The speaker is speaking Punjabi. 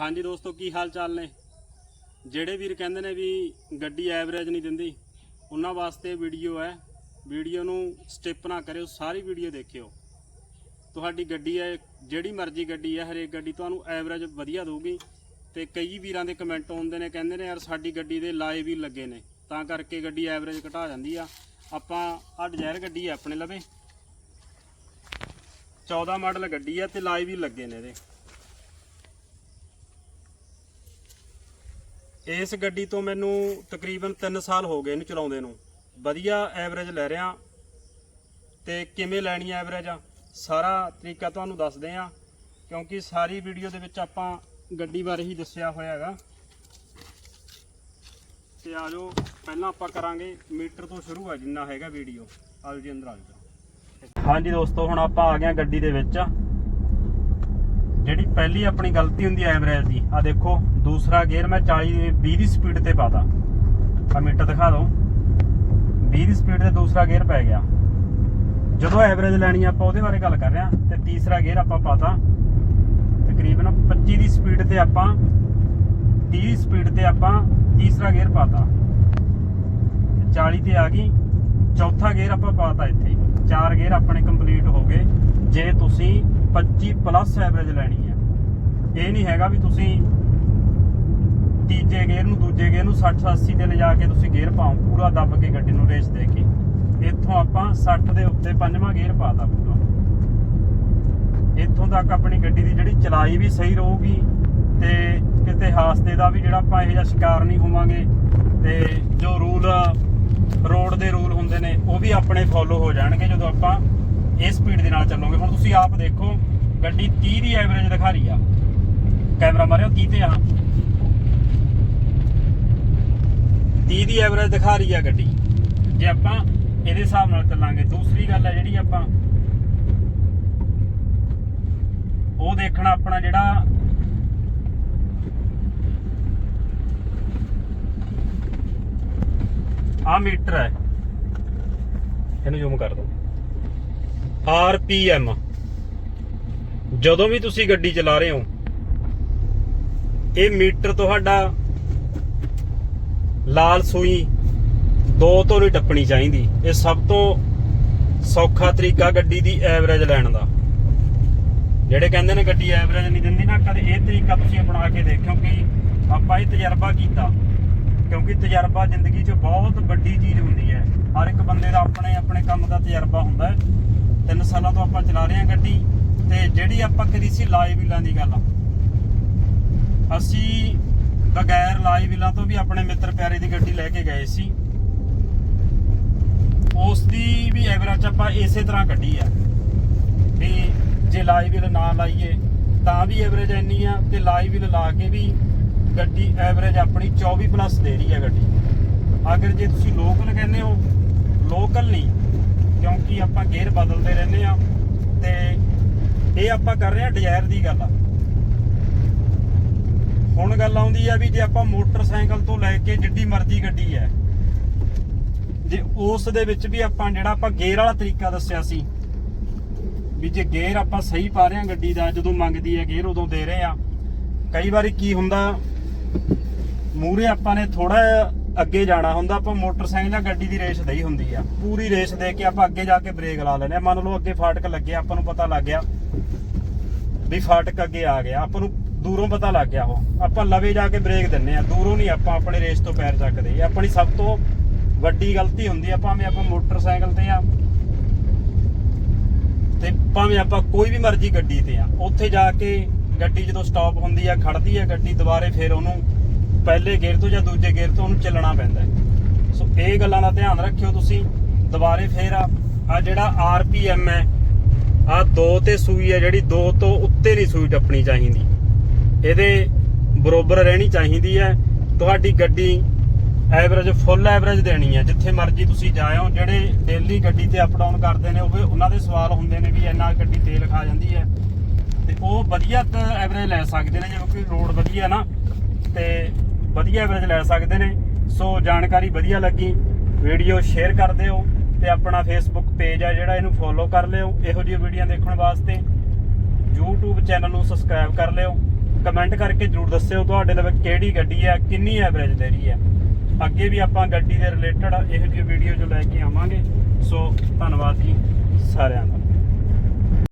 ਹਾਂਜੀ ਦੋਸਤੋ, ਕੀ ਹਾਲ ਚਾਲ ਨੇ? ਜਿਹੜੇ ਵੀਰ ਕਹਿੰਦੇ ਨੇ ਵੀ ਗੱਡੀ ਐਵਰੇਜ ਨਹੀਂ ਦਿੰਦੀ, ਉਹਨਾਂ ਵਾਸਤੇ ਵੀਡੀਓ ਹੈ। ਵੀਡੀਓ ਨੂੰ ਸਟਿਪ ਨਾ ਕਰਿਓ, ਸਾਰੀ ਵੀਡੀਓ ਦੇਖਿਓ। ਤੁਹਾਡੀ ਗੱਡੀ ਹੈ, ਜਿਹੜੀ ਮਰਜ਼ੀ ਗੱਡੀ ਹੈ, ਹਰੇਕ ਗੱਡੀ ਤੁਹਾਨੂੰ ਐਵਰੇਜ ਵਧੀਆ ਦੇਊਗੀ। ਤੇ ਕਈ ਵੀਰਾਂ ਦੇ ਕਮੈਂਟ ਆਉਂਦੇ ਨੇ, ਕਹਿੰਦੇ ਨੇ, ਯਾਰ, ਸਾਡੀ ਗੱਡੀ ਦੇ ਲਾਏ ਵੀ ਲੱਗੇ ਨੇ। ਤਾਂ ਕਰਕੇ ਗੱਡੀ ਐਵਰੇਜ ਘਟਾ ਜਾਂਦੀ ਆ। ਆਪਾਂ ਆ ਡਿਜ਼ਾਇਰ ਗੱਡੀ ਹੈ ਆਪਣੇ ਲਵੇ। 14 ਮਾਡਲ ਗੱਡੀ ਆ ਤੇ ਲਾਏ ਵੀ ਲੱਗੇ ਨੇ ਇਹਦੇ। ਇਸ ਗੱਡੀ ਤੋਂ ਮੈਨੂੰ ਤਕਰੀਬਨ 3 ਸਾਲ ਹੋ ਗਏ ਇਹਨੂੰ ਚਲਾਉਂਦੇ ਨੂੰ। ਵਧੀਆ ਐਵਰੇਜ ਲੈ ਰਿਹਾ। ਤੇ ਕਿਵੇਂ ਲੈਣੀ ਐਵਰੇਜ ਸਾਰਾ ਤਰੀਕਾ ਤੁਹਾਨੂੰ ਦੱਸਦੇ ਆ। ਕਿਉਂਕਿ ਸਾਰੀ ਵੀਡੀਓ ਦੇ ਵਿੱਚ ਆਪਾਂ ਗੱਡੀ ਬਾਰੇ ਹੀ ਦੱਸਿਆ ਹੋਇਆ ਹੈਗਾ। ਤੇ ਆ ਜਾਓ, ਪਹਿਲਾਂ ਆਪਾਂ ਕਰਾਂਗੇ ਮੀਟਰ ਤੋਂ ਸ਼ੁਰੂ ਆ ਜਿੰਨਾ ਹੈਗਾ ਵੀਡੀਓ ਆਜੋ ਜੀ ਅੰਦਰ ਆ ਜਾਓ ਹਾਂਜੀ ਦੋਸਤੋ, ਹੁਣ ਆਪਾਂ ਆ ਗਏ ਹਾਂ ਗੱਡੀ ਦੇ ਵਿੱਚ। ਜਿਹੜੀ ਪਹਿਲੀ ਆਪਣੀ ਗਲਤੀ ਹੁੰਦੀ ਹੈ ਐਵਰੇਜ ਦੀ ਆ ਦੇਖੋ, ਦੂਸਰਾ ਗੇਅਰ ਮੈਂ 40 20 ਦੀ ਸਪੀਡ ਤੇ ਪਾਤਾ। ਆ ਮੀਟਰ ਦਿਖਾ ਦਓ 20 ਦੀ ਸਪੀਡ ਤੇ ਦੂਸਰਾ ਗੇਅਰ ਪੈ ਗਿਆ। ਜਦੋਂ ਐਵਰੇਜ ਲੈਣੀ ਆਪਾਂ ਉਹਦੇ ਬਾਰੇ ਗੱਲ ਕਰ ਰਹੇ ਹਾਂ, ਤੇ ਤੀਸਰਾ ਗੇਅਰ ਆਪਾਂ ਪਾਤਾ। ਤਕਰੀਬਨ 25 ਦੀ ਸਪੀਡ ਤੇ ਆਪਾਂ 30 ਦੀ ਸਪੀਡ ਤੇ ਆਪਾਂ ਤੀਸਰਾ ਗੇਅਰ ਪਾਤਾ। ਤੇ 40 ਤੇ ਆ ਗਈ। ਚੌਥਾ ਗੇਅਰ ਆਪਾਂ ਪਾਤਾ ਇੱਥੇ। ਚਾਰ ਗੇਅਰ ਆਪਣੇ ਕੰਪਲੀਟ ਹੋ ਗਏ। ਜੇ ਤੁਸੀਂ 25 ਪਲੱਸ ਐਵਰੇਜ ਲੈਣੀ ਹੈ। ਇਹ ਨਹੀਂ ਹੈਗਾ ਵੀ ਤੁਸੀਂ ਤੀਜੇ ਗੇਅਰ ਨੂੰ, ਦੂਜੇ ਗੇਅਰ ਨੂੰ 60 80 ਤੇ ਲਿਜਾ ਕੇ ਤੁਸੀਂ ਗੇਅਰ ਪਾਓ, ਪੂਰਾ ਦੱਬ ਕੇ ਗੱਡੀ ਨੂੰ ਰੇਸ ਦੇ ਕੇ। ਇੱਥੋਂ ਆਪਾਂ 60 ਦੇ ਉੱਤੇ ਪੰਜਵਾਂ ਗੇਅਰ ਪਾਤਾ ਪੂਰਾ। ਇੱਥੋਂ ਤੱਕ ਆਪਣੀ ਗੱਡੀ ਦੀ ਜਿਹੜੀ ਚਲਾਈ ਵੀ ਸਹੀ ਰਹੂਗੀ ਤੇ ਕਿਤੇ ਹਾਸਤੇ ਦਾ ਵੀ ਜਿਹੜਾ ਆਪਾਂ ਇਹੋ ਜਿਹਾ ਸ਼ਿਕਾਰ ਨਹੀਂ ਹੋਵਾਂਗੇ ਤੇ ਜੋ ਰੂਲ, ਰੋਡ ਦੇ ਰੂਲ ਹੁੰਦੇ ਨੇ, ਉਹ ਵੀ ਆਪਣੇ ਫੋਲੋ ਹੋ ਜਾਣਗੇ ਜਦੋਂ ਆਪਾਂ ਇਹ ਸਪੀਡ ਦੇ ਨਾਲ ਚੱਲੋਗੇ। ਹੁਣ ਤੁਸੀਂ ਆਪ ਦੇਖੋ, ਗੱਡੀ 30 ਦੀ ਐਵਰੇਜ ਦਿਖਾ ਰਹੀ ਆ। ਕੈਮਰਾ ਮਾਰਿਓ 30 ਤੇ ਆ। 30 ਦੀ ਐਵਰੇਜ ਦਿਖਾ ਰਹੀ ਆ ਗੱਡੀ। ਜੇ ਆਪਾਂ ਇਹਦੇ ਹਿਸਾਬ ਨਾਲ ਚੱਲਾਂਗੇ, ਦੂਸਰੀ ਗੱਲ ਹੈ ਜਿਹੜੀ ਆਪਾਂ ਉਹ ਦੇਖਣਾ ਆਪਣਾ ਜਿਹੜਾ ਆ ਮੀਟਰ ਹੈ। ਇਹਨੂੰ ਜ਼ੂਮ ਕਰ ਦੋ ਆਰਪੀਐਮ ਜਦੋਂ ਵੀ ਤੁਸੀਂ ਗੱਡੀ ਚਲਾ ਰਹੇ ਹੋ, ਇਹ ਮੀਟਰ ਤੁਹਾਡਾ ਲਾਲ ਸੂਈ ਦੋ ਤੋਂ ਨਹੀਂ ਟੱਪਣੀ ਚਾਹੀਦੀ। ਇਹ ਸਭ ਤੋਂ ਸੌਖਾ ਤਰੀਕਾ ਗੱਡੀ ਦੀ ਐਵਰੇਜ ਲੈਣ ਦਾ। ਜਿਹੜੇ ਕਹਿੰਦੇ ਨੇ ਗੱਡੀ ਐਵਰੇਜ ਨਹੀਂ ਦਿੰਦੀ ਨਾ, ਕਦੇ ਇਹ ਤਰੀਕਾ ਤੁਸੀਂ ਅਪਣਾ ਕੇ ਦੇਖਿਓ ਕਿ ਆਪਾਂ ਇਹ ਤਜਰਬਾ ਕੀਤਾ। ਕਿਉਂਕਿ ਤਜਰਬਾ ਜ਼ਿੰਦਗੀ 'ਚ ਬਹੁਤ ਵੱਡੀ ਚੀਜ਼ ਹੁੰਦੀ ਹੈ। ਹਰ ਇੱਕ ਬੰਦੇ ਦਾ ਆਪਣੇ ਆਪਣੇ ਕੰਮ ਦਾ ਤਜਰਬਾ ਹੁੰਦਾ ਹੈ। ਤਿੰਨ ਸਾਲਾਂ ਤੋਂ ਆਪਾਂ ਚਲਾ ਰਹੇ ਹਾਂ ਗੱਡੀ ਤੇ ਜਿਹੜੀ ਆਪਾਂ ਕਰੀ ਸੀ ਲਾਈ ਵੀਲਾਂ ਦੀ ਗੱਲ। ਅਸੀਂ ਬਗੈਰ ਲਾਈ ਵੀਲਾਂ ਤੋਂ ਵੀ ਆਪਣੇ ਮਿੱਤਰ ਪਿਆਰੇ ਦੀ ਗੱਡੀ ਲੈ ਕੇ ਗਏ ਸੀ। ਉਸ ਦੀ ਵੀ ਐਵਰੇਜ ਆਪਾਂ ਇਸੇ ਤਰ੍ਹਾਂ ਕੱਢੀ ਆ ਵੀ ਜੇ ਲਾਈ ਵੀਲ ਨਾ ਲਾਈਏ, ਤਾਂ ਵੀ ਐਵਰੇਜ ਇੰਨੀ ਆ ਤੇ ਲਾਈਵ ਵੀਲ ਲਾ ਕੇ ਵੀ ਗੱਡੀ ਐਵਰੇਜ ਆਪਣੀ 24 ਪਲੱਸ ਦੇ ਰਹੀ ਹੈ ਗੱਡੀ। ਅਗਰ ਜੇ ਤੁਸੀਂ ਲੋਕਲ ਕਹਿੰਦੇ ਹੋ ਲੋਕਲ ਨਹੀਂ ਕਿਉਂਕਿ ਆਪਾਂ ਗੇਅਰ ਬਦਲਦੇ ਰਹਿੰਦੇ ਆ ਤੇ ਇਹ ਆਪਾਂ ਕਰ ਰਹੇ ਆ ਡਿਜ਼ਾਇਰ ਦੀ ਗੱਲ ਹੁਣ ਗੱਲ ਆਉਂਦੀ ਆ ਵੀ ਜੇ ਆਪਾਂ ਮੋਟਰਸਾਈਕਲ ਤੋਂ ਲੈ ਕੇ ਜਿੱਡੀ ਮਰਜ਼ੀ ਗੱਡੀ ਹੈ, ਜੇ ਉਸ ਦੇ ਵਿੱਚ ਵੀ ਆਪਾਂ ਜਿਹੜਾ ਆਪਾਂ ਗੇਅਰ ਵਾਲਾ ਤਰੀਕਾ ਦੱਸਿਆ ਸੀ, ਵੀ ਜੇ ਗੇਅਰ ਆਪਾਂ ਸਹੀ ਪਾ ਰਹੇ ਹਾਂ ਗੱਡੀ ਦਾ, ਜਦੋਂ ਮੰਗਦੀ ਹੈ ਗੇਅਰ ਉਦੋਂ ਦੇ ਰਹੇ ਆ ਕਈ ਵਾਰੀ ਕੀ ਹੁੰਦਾ ਮੂਰੇ ਆਪਾਂ ਨੇ ਥੋੜਾ ਅੱਗੇ ਜਾਣਾ ਹੁੰਦਾ, ਆਪਾਂ ਮੋਟਰਸਾਈਕਲ ਜਾਂ ਗੱਡੀ ਦੀ ਰੇਸ ਦਈ ਹੁੰਦੀ ਆ। ਪੂਰੀ ਰੇਸ ਦੇ ਕੇ ਆਪਾਂ ਅੱਗੇ ਜਾ ਕੇ ਬ੍ਰੇਕ ਲਾ ਲੈਨੇ ਆ। ਮੰਨ ਲਓ ਅੱਗੇ ਫਾਟਕ ਲੱਗਿਆ, ਆਪਾਂ ਨੂੰ ਪਤਾ ਲੱਗ ਗਿਆ ਵੀ ਫਾਟਕ ਅੱਗੇ ਆ ਗਿਆ। ਆਪਾਂ ਨੂੰ ਦੂਰੋਂ ਪਤਾ ਲੱਗ ਗਿਆ ਉਹ। ਆਪਾਂ ਲਵੇ ਜਾ ਕੇ ਬ੍ਰੇਕ ਦਿੰਨੇ ਆ। ਦੂਰੋਂ ਨਹੀਂ ਆਪਾਂ ਆਪਣੇ ਰੇਸ ਤੋਂ ਪੈਰ ਚੱਕਦੇ। ਇਹ ਆਪਣੀ ਸਭ ਤੋਂ ਵੱਡੀ ਗਲਤੀ ਹੁੰਦੀ ਆ, ਭਾਵੇਂ ਆਪਾਂ ਮੋਟਰਸਾਈਕਲ ਤੇ ਆ, ਤੇ ਭਾਵੇਂ ਆਪਾਂ ਕੋਈ ਵੀ ਮਰਜ਼ੀ ਗੱਡੀ ਤੇ ਆ। ਉੱਥੇ ਜਾ ਕੇ ਗੱਡੀ ਜਦੋਂ ਸਟਾਪ ਹੁੰਦੀ ਆ ਖੜਦੀ ਆ ਗੱਡੀ, ਦੁਬਾਰੇ ਫਿਰ ਉਹਨੂੰ ਪਹਿਲੇ ਗੇਅਰ ਤੋਂ ਜਾਂ ਦੂਜੇ ਗੇਅਰ ਤੋਂ ਉਹਨੂੰ ਚੱਲਣਾ ਪੈਂਦਾ ਸੋ ਇਹ ਗੱਲਾਂ ਦਾ ਧਿਆਨ ਰੱਖਿਓ ਤੁਸੀਂ। ਦੁਬਾਰੇ ਫੇਰ ਆ ਆ ਜਿਹੜਾ ਆਰਪੀਐਮ ਹੈ, ਆ ਦੋ ਤੇ ਸੂਈ ਹੈ ਜਿਹੜੀ ਦੋ ਤੋਂ ਉੱਤੇ ਨਹੀਂ ਸੂਈ ਟੱਪਣੀ ਚਾਹੀਦੀ। ਇਹਦੇ ਬਰੋਬਰ ਰਹਿਣੀ ਚਾਹੀਦੀ ਹੈ। ਤੁਹਾਡੀ ਗੱਡੀ ਐਵਰੇਜ, ਫੁੱਲ ਐਵਰੇਜ ਦੇਣੀ ਹੈ। ਜਿੱਥੇ ਮਰਜ਼ੀ ਤੁਸੀਂ ਜਾਇਓ, ਜਿਹੜੇ ਡੇਲੀ ਗੱਡੀ ਤੇ ਅਪ ਡਾਊਨ ਕਰਦੇ ਨੇ, ਉਹ ਵੀ ਉਹਨਾਂ ਦੇ ਸਵਾਲ ਹੁੰਦੇ ਨੇ ਵੀ ਇੰਨਾ ਗੱਡੀ ਤੇਲ ਖਾ ਜਾਂਦੀ ਹੈ। ਤੇ ਉਹ ਵਧੀਆ ਐਵਰੇਜ ਲੈ ਸਕਦੇ ਨੇ ਜੇ ਕੋਈ ਰੋਡ ਵਧੀਆ ਨਾ, ਤੇ ਵਧੀਆ ਐਵਰੇਜ ਲੈ ਸਕਦੇ ਨੇ। ਸੋ ਜਾਣਕਾਰੀ ਵਧੀਆ ਲੱਗੀ ਵੀਡੀਓ ਸ਼ੇਅਰ ਕਰ ਦਿਓ ਤੇ ਆਪਣਾ ਫੇਸਬੁੱਕ ਪੇਜ ਆ ਜਿਹੜਾ ਇਹਨੂੰ ਫੋਲੋ ਕਰ ਲਿਓ। ਇਹੋ ਜਿਹੀ ਵੀਡੀਓ ਦੇਖਣ ਵਾਸਤੇ YouTube ਚੈਨਲ ਨੂੰ ਸਬਸਕ੍ਰਾਈਬ ਕਰ ਲਿਓ। ਕਮੈਂਟ ਕਰਕੇ ਜਰੂਰ ਦੱਸਿਓ ਤੁਹਾਡੇ ਲਈ ਕਿਹੜੀ ਗੱਡੀ ਹੈ, ਕਿੰਨੀ ਐਵਰੇਜ ਦੇ ਰਹੀ ਹੈ। ਅੱਗੇ ਵੀ ਆਪਾਂ ਗੱਡੀ ਦੇ ਰਿਲੇਟਡ ਇਹੋ ਜਿਹੀ ਵੀਡੀਓ ਜੋ ਲੈ ਕੇ ਆਵਾਂਗੇ। ਸੋ ਧੰਨਵਾਦ ਜੀ ਸਾਰਿਆਂ ਦਾ।